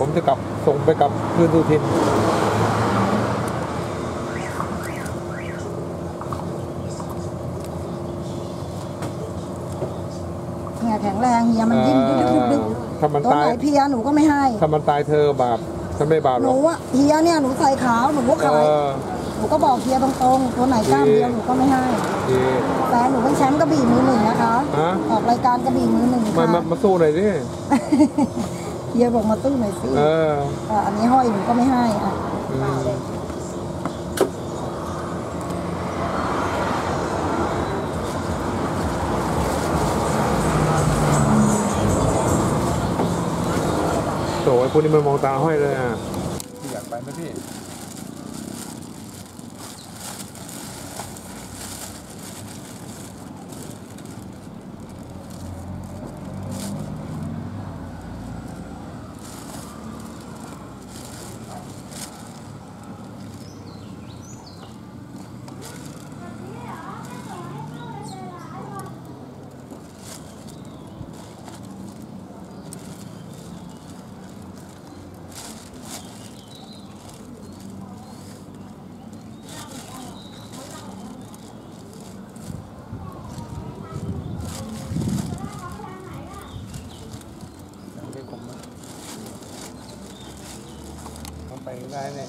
ผมจะกลับส่งไปกับคืนสุทินเนี่ยแข็งแรงเฮียมันดิ้นดึกดึกดึกถ้ามันตัวตาไหยนเพลียหนูก็ไม่ให้ ถ้ามันตายเธอบาปฉันไม่บาปหหรนูอกอะเฮียเนี่ยหนูใส่ขาวหนูก็เอขายอหนูก็บอกเฮียตรงๆตัวไหนกล้ามเดียวหนูก็ไม่ให้ดีแต่หนูเป็นแชมป์กระบี่มือหนึ่งนะคะฮะ ออกรายการกระบี่มือหนึ่งมาค่ะ มามาสู้หน่อยดิ เฮียบอกมาตู้หน่อยสิเอออะอันนี้ห้อยหนูก็ไม่ให้อะอืมโถ่ไอ้พวกนี้มันมองตาห้อยเลยอะ อยากไปไหมพี่ ต้องไปได้เนี่ย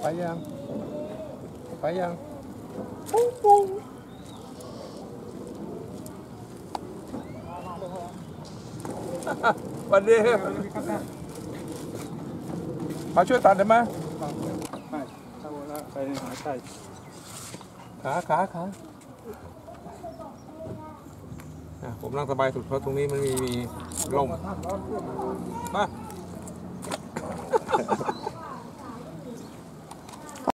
ไปยังไปยังปุ้งปุ้งวันนี้มาช่วยตัดได้ไหมไม่ถ้าวันละไปหาใช่ขาขาขา อะผมนั่งสบายสุดเพราะตรงนี้มันมีมีลมมา